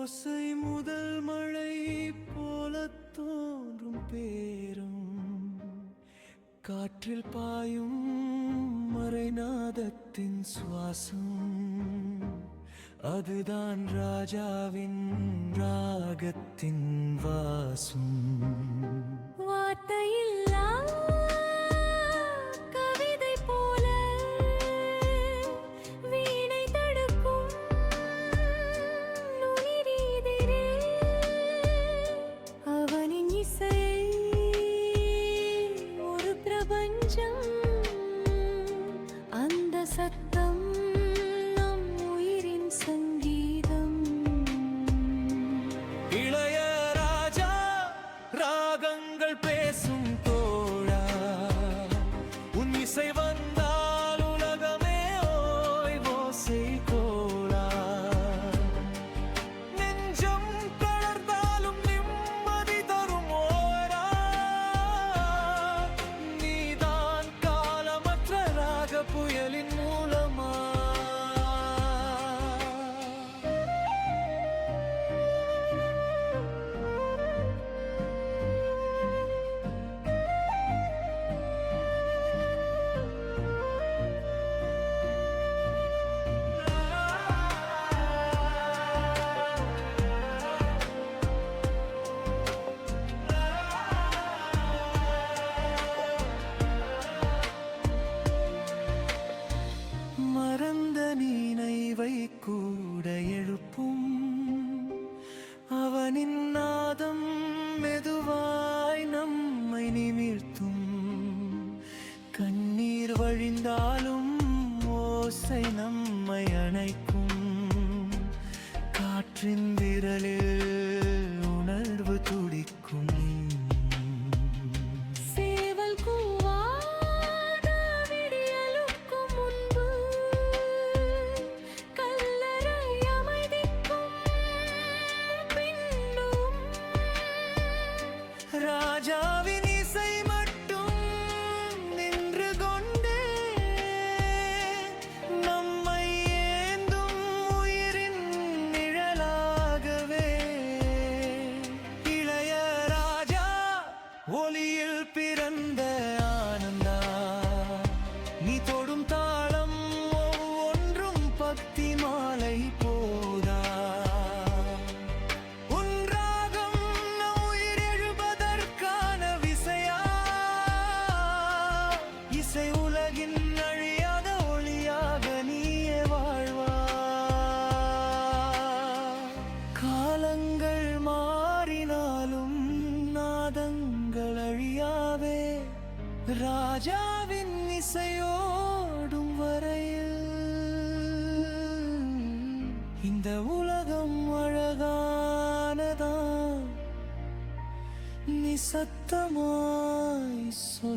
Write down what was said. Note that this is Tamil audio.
ஓசை முதல் மழை போல தோன்றும் பேரும். காற்றில் பாயும் மறைநாதத்தின் சுவாசம். அதுதான் ராஜாவின் ராகத்தின் வாசும். அவனின் ஒரு பிரபஞ்சம் அந்த சத்தம் புயலின் மூலமா? மெதுவாய் நம்மை நிமிர்த்தும். கண்ணீர் வழிந்தாலும் ஓசை நம்மை அணைக்கும். காற்றின் விரலில் உணர்வு துடிக்கும். ராஜாவின் இசையோடும் வரையில் இந்த உலகம் அழகானதான் நிசத்தமாய் சொல்லுமே